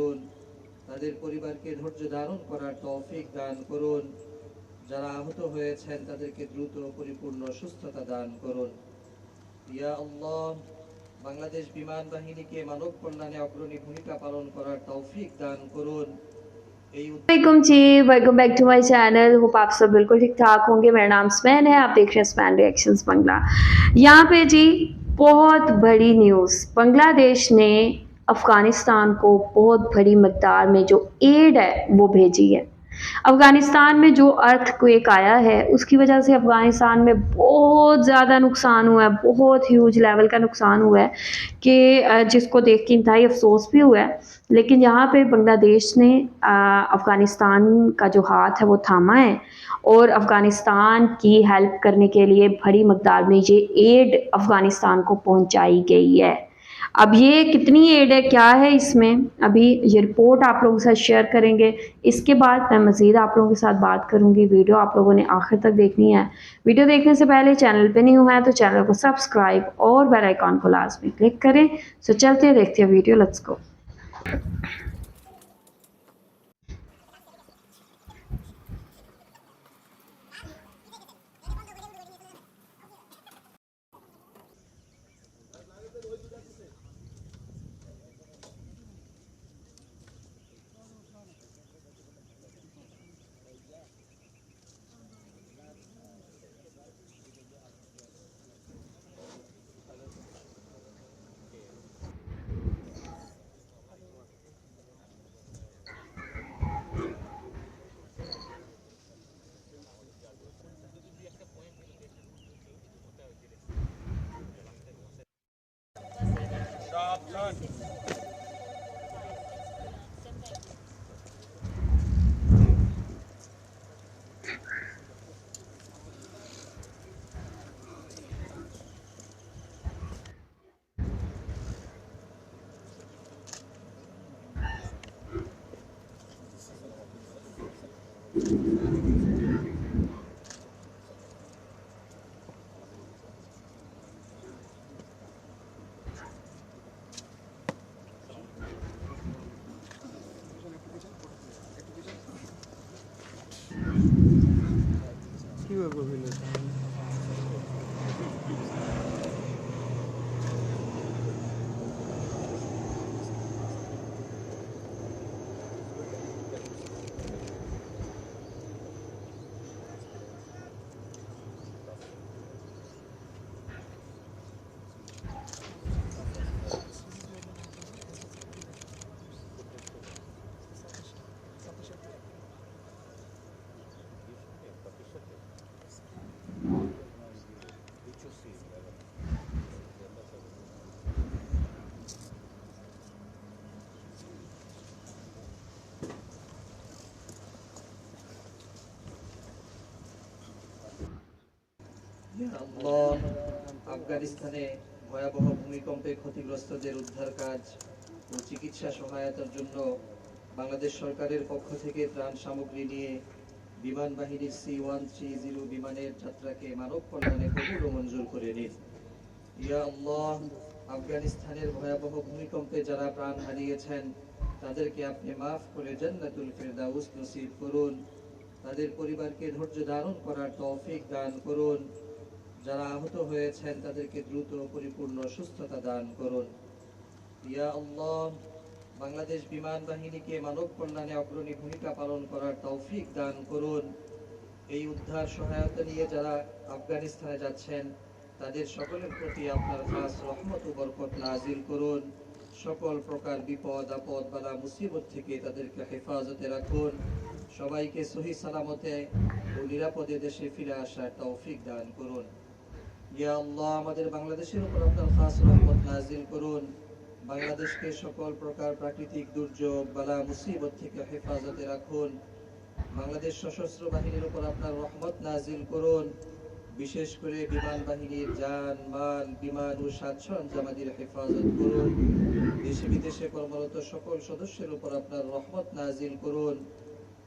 করুন। তাদের পরিবারকে ধৈর্য ধারণ করার তৌফিক দান করুন। যারা আহত হয়েছেন، তাদেরকে দ্রুত পরিপূর্ণ সুস্থতা দান করুন। ইয়া আল্লাহ، বাংলাদেশ বিমান বাহিনীকে মানব কল্যাণে অগ্রণী ভূমিকা পালন করার তৌফিক দান করুন। ویلکم جی ویلکم بیک ٹو مائی چینل ہوپ آپ سب بالکل ٹھیک ٹھاک ہوں گے میرا نام اسمین ہے آپ دیکھ رہے ہیں اسمین ریئیکشنز بنگلہ یہاں پہ جی بہت بڑی نیوز بنگلہ دیش نے افغانستان کو بہت بڑی مقدار میں جو ایڈ ہے وہ بھیجی ہے۔ افغانستان میں جو ارتھ کویک آیا ہے، اس کی وجہ سے افغانستان میں بہت زیادہ نقصان ہوا ہے، بہت ہیوج لیول کا نقصان ہوا ہے کہ جس کو دیکھ کے انتہائی افسوس بھی ہوا ہے۔ لیکن یہاں پہ بنگلہ دیش نے افغانستان کا جو ہاتھ ہے وہ تھاما ہے اور افغانستان کی ہیلپ کرنے کے لیے بڑی مقدار میں یہ ایڈ افغانستان کو پہنچائی گئی ہے۔ اب یہ کتنی ایڈ ہے؟ کیا ہے اس میں؟ ابھی یہ رپورٹ آپ لوگوں کے ساتھ شیئر کریں گے۔ اس کے بعد میں مزید آپ لوگوں کے ساتھ بات کروں گی۔ ویڈیو آپ لوگوں نے آخر تک دیکھنی ہے۔ ویڈیو دیکھنے سے پہلے چینل پہ نہیں ہوا ہے تو چینل کو سبسکرائب اور بیل آئیکن کو لازمی کلک کریں۔ سو چلتے دیکھتے ہیں ویڈیو لیٹس گو Job done. Thank you. কীভাবে হইল ইয়া আল্লাহ, আফগানিস্তানে ভয়াবহ ভূমিকম্পে ক্ষতিগ্রস্তদের উদ্ধার কাজ ও চিকিৎসা সহায়তার জন্য বাংলাদেশ সরকারের পক্ষ থেকে ত্রাণ সামগ্রী নিয়ে বিমান বাহিনীর সি ওয়ান থ্রি জিরো বিমানের যাত্রাকে মানব কল্যাণে কবুল মঞ্জুর করে নিন। ইয়া আল্লাহ, আফগানিস্তানের ভয়াবহ ভূমিকম্পে যারা প্রাণ হারিয়েছেন, তাদেরকে আপনি মাফ করে জান্নাতুল ফেরদাউস নসিব করুন। তাদের পরিবারকে ধৈর্য ধারণ করার তৌফিক দান করুন। যারা আহত হয়েছেন, তাদেরকে দ্রুত পরিপূর্ণ সুস্থতা দান করুন। ইয়া আল্লাহ, বাংলাদেশ বিমান বাহিনীকে মানব কল্যাণে অগ্রণী ভূমিকা পালন করার তৌফিক দান করুন। এই উদ্ধার সহায়তা নিয়ে যারা আফগানিস্তানে যাচ্ছেন, তাদের সকলের প্রতি আপনার খাস রহমত ও বরকত নাজিল করুন। সকল প্রকার বিপদ, আপদ বালা মুসিবত থেকে তাদেরকে হেফাজতে রাখুন। সবাইকে সহি সালামতে ও নিরাপদে দেশে ফিরে আসার তৌফিক দান করুন। ইয়া আল্লাহ, আমাদের বাংলাদেশের উপর আপনার খাস রহমত নাজিল করুন। বাংলাদেশকে সকল প্রকার প্রাকৃতিক দুর্যোগ, বালা, মুসিবত থেকে হেফাজতে রাখুন। বাংলাদেশ সশস্ত্র বাহিনীর উপর আপনার রহমত নাজিল করুন। বিশেষ করে বিমান বাহিনীর যান মাল বিমান ও সাজসরঞ্জামাদির হেফাজত করুন। দেশে বিদেশে কর্মরত সকল সদস্যের উপর আপনার রহমত নাজিল করুন।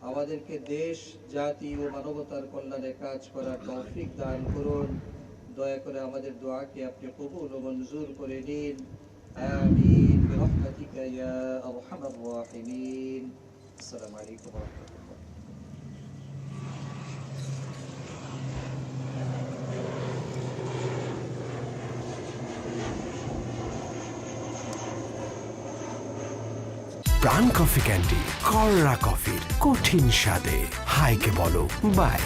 আমাদেরকে দেশ, জাতি ও মানবতার কল্যাণে কাজ করার তৌফিক দান করুন। দয়া করে আমাদের দোয়াকে আপনি কবুল ও মঞ্জুর করে নিন آمين برحمتك يا أرحم الراحمين السلام عليكم ورحمة الله প্রাণ কফি ক্যান্ডি কররা কফির কঠিন স্বাদে হাইকে বলো বাই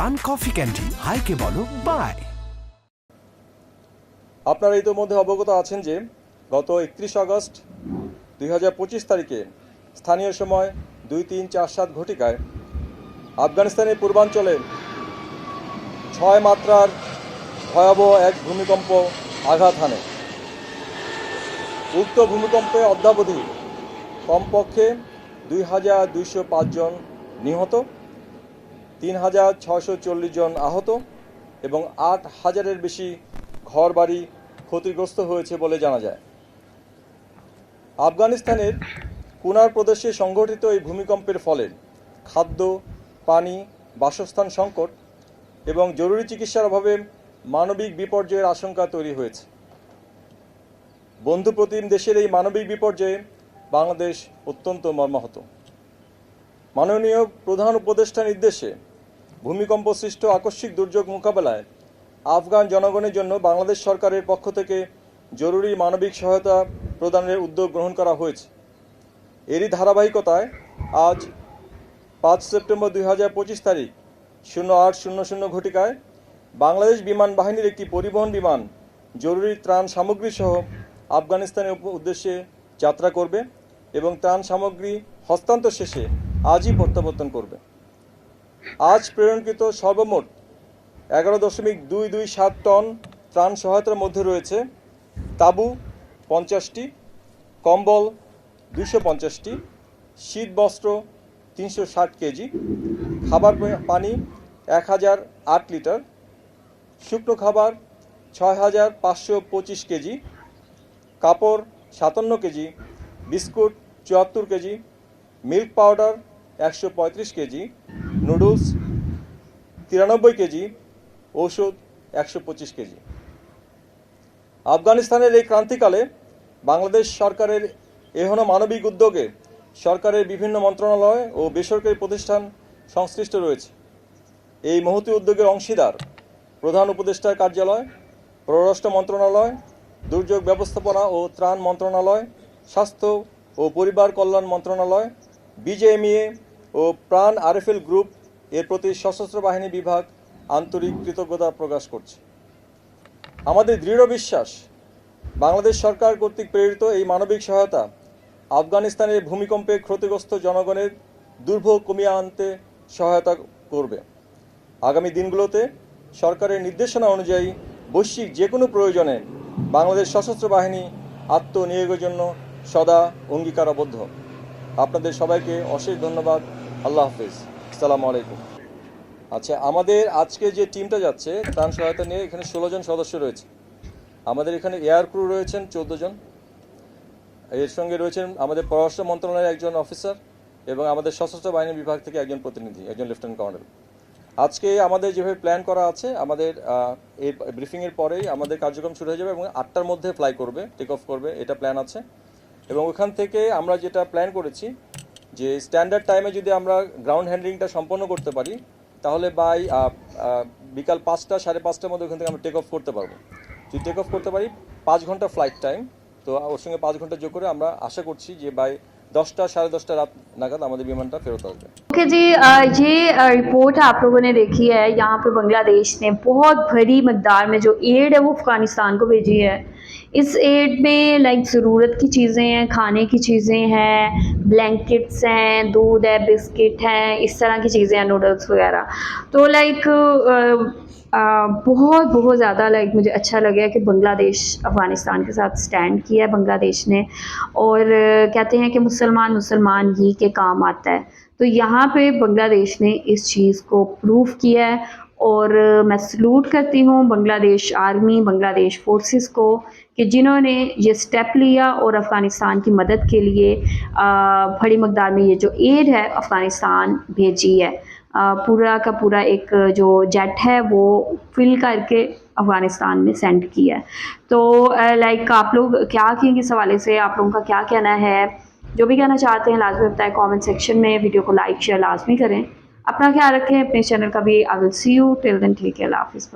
প্রাণ কফি ক্যান্ডি হাইকে বলো বাই আপনারা ইতিমধ্যে অবগত আছেন যে গত একত্রিশ আগস্ট দুই হাজার পঁচিশ তারিখে স্থানীয় সময় দুই তিন চার সাত ঘটিকায় আফগানিস্তানের পূর্বাঞ্চলে ছয় মাত্রার ভয়াবহ এক ভূমিকম্প আঘাত হানে। উক্ত ভূমিকম্পে অদ্যাবধি কমপক্ষে দুই হাজার দুইশো জন নিহত। তিন হাজার ছয়শো চল্লিশ জন আহত এবং আট হাজারের বেশি ঘরবাড়ি ক্ষতিগ্রস্ত হয়েছে বলে জানা যায়। আফগানিস্তানের কুনার প্রদেশে সংঘটিত এই ভূমিকম্পের ফলে খাদ্য, পানি, বাসস্থান সংকট এবং জরুরি চিকিৎসার অভাবে মানবিক বিপর্যয়ের আশঙ্কা তৈরি হয়েছে। বন্ধুপ্রতিম দেশের এই মানবিক বিপর্যয়ে বাংলাদেশ অত্যন্ত মর্মাহত। মাননীয় প্রধান উপদেষ্টা নির্দেশে ভূমিকম্প সৃষ্ট আকস্মিক দুর্যোগ মোকাবেলায় আফগান জনগণের জন্য বাংলাদেশ সরকারের পক্ষ থেকে জরুরি মানবিক সহায়তা প্রদানের উদ্যোগ গ্রহণ করা হয়েছে। এরই ধারাবাহিকতায় আজ পাঁচ সেপ্টেম্বর দুই হাজার পঁচিশ তারিখ শূন্য আট শূন্য শূন্য ঘটিকায় বাংলাদেশ বিমান বাহিনীর একটি পরিবহন বিমান জরুরি ত্রাণ সামগ্রী সহ আফগানিস্তানের উদ্দেশ্যে যাত্রা করবে এবং ত্রাণ সামগ্রী হস্তান্তর শেষে আজই প্রত্যাবর্তন করবে। আজ প্রেরণকৃত সর্বমোট এগারো দশমিক দুই দুই সাত টন ত্রাণ সহায়তার মধ্যে রয়েছে তাঁবু পঞ্চাশটি, কম্বল দুশো পঞ্চাশটি শীত বস্ত্র তিনশো ষাট কেজি, খাবার পানি এক হাজার আট লিটার, শুকনো খাবার ছয় হাজার পাঁচশো পঁচিশ কেজি, কাপড় সাতান্ন কেজি, বিস্কুট চুয়াত্তর কেজি, মিল্ক পাউডার একশো পঁয়ত্রিশ কেজি নুডলস, তিরানব্বই কেজি ঔষধ একশো পঁচিশ কেজি। আফগানিস্তানের এই ক্রান্তিকালে বাংলাদেশ সরকারের এহন মানবিক উদ্যোগে সরকারের বিভিন্ন মন্ত্রণালয় ও বেসরকারি প্রতিষ্ঠান সংশ্লিষ্ট রয়েছে। এই মহতী উদ্যোগের অংশীদার প্রধান উপদেষ্টার কার্যালয়, পররাষ্ট্র মন্ত্রণালয়, দুর্যোগ ব্যবস্থাপনা ও ত্রাণ মন্ত্রণালয়, স্বাস্থ্য ও পরিবার কল্যাণ মন্ত্রণালয়, বিজেএমইএ ও প্রাণ আরএফএল গ্রুপ এর প্রতি সশস্ত্র বাহিনী বিভাগ আন্তরিক কৃতজ্ঞতা প্রকাশ করছে। আমাদের দৃঢ় বিশ্বাস, বাংলাদেশ সরকার কর্তৃক প্রেরিত এই মানবিক সহায়তা আফগানিস্তানের ভূমিকম্পে ক্ষতিগ্রস্ত জনগণের দুর্ভোগ কমিয়ে আনতে সহায়তা করবে। আগামী দিনগুলোতে সরকারের নির্দেশনা অনুযায়ী বৈশ্বিক যে কোনো প্রয়োজনে বাংলাদেশ সশস্ত্র বাহিনী আত্মনিয়োগের জন্য সদা অঙ্গীকারাবদ্ধ। আপনাদের সবাইকে অশেষ ধন্যবাদ। আল্লাহ হাফিজ। আসসালামু আলাইকুম। আচ্ছা আমাদের আজকে যে টিমটা যাচ্ছে, ত্রাণ সহায়তা নিয়ে এখানে ষোলো জন সদস্য রয়েছে। আমাদের এখানে এয়ার ক্রু রয়েছেন চোদ্দ জন। এর সঙ্গে রয়েছেন আমাদের পররাষ্ট্র মন্ত্রণালয়ের একজন অফিসার এবং আমাদের সশস্ত্র বাহিনী বিভাগ থেকে একজন প্রতিনিধি, একজন লেফটেন্যান্ট কর্নেল। আজকে আমাদের যেভাবে প্ল্যান করা আছে, আমাদের এই ব্রিফিংয়ের পরেই আমাদের কার্যক্রম শুরু হয়ে যাবে এবং আটটার মধ্যে ফ্লাই করবে টেক অফ করবে, এটা প্ল্যান আছে। এবং ওখান থেকে আমরা যেটা প্ল্যান করেছি যে স্ট্যান্ডার্ড টাইমে যদি আমরা গ্রাউন্ড হ্যান্ডলিংটা সম্পন্ন করতে পারি, তাহলে বাই বিকাল পাঁচটা, সাড়ে পাঁচটার মধ্যে ওখান থেকে আমরা টেক অফ করতে পারব। যদি টেক অফ করতে পারি, পাঁচ ঘণ্টা ফ্লাইট টাইম তো ওর সঙ্গে পাঁচ ঘণ্টা যোগ করে আমরা আশা করছি যে বাই دسٹا ساڑھے دسٹا رات ناگد ہمارے ومان فیرت آسے اوکے جی یہ رپورٹ آپ لوگوں نے دیکھی ہے یہاں پہ بنگلہ دیش نے بہت بھری مقدار میں جو ایڈ ہے وہ افغانستان کو بھیجی ہے اس ایڈ میں لائک ضرورت کی چیزیں ہیں کھانے کی چیزیں ہیں بلینکٹس ہیں دودھ ہے بسکٹ ہیں اس طرح کی چیزیں ہیں نوڈلس وغیرہ تو لائک بہت بہت زیادہ لائک مجھے اچھا لگا کہ بنگلہ دیش، افغانستان کے ساتھ اسٹینڈ کیا ہے، بنگلہ دیش نے۔ اور کہتے ہیں کہ مسلمان مسلمان ہی کے کام آتا ہے۔ تو یہاں پہ بنگلہ دیش نے اس چیز کو پروف کیا ہے۔ اور میں سلوٹ کرتی ہوں بنگلہ دیش آرمی بنگلہ دیش فورسز کو کہ جنہوں نے یہ سٹیپ لیا اور افغانستان کی مدد کے لیے بڑی مقدار میں یہ جو ایڈ ہے، افغانستان بھیجی ہے۔ پورا کا پورا ایک، جو جیٹ ہے، وہ فل کر کے افغانستان میں سینڈ کیا ہے۔ تو لائک آپ لوگ کیا کہیں گے اس حوالے سے؟ آپ لوگوں کا کیا کہنا ہے؟ جو بھی کہنا چاہتے ہیں، لازمی بتائیں کامنٹ سیکشن میں ویڈیو کو لائک شیئر لازمی کریں۔ اپنا خیال رکھیں، اپنے چینل کا بھی۔ آئی ول سی یو ٹل دن ٹھیک ہے، اللہ حافظ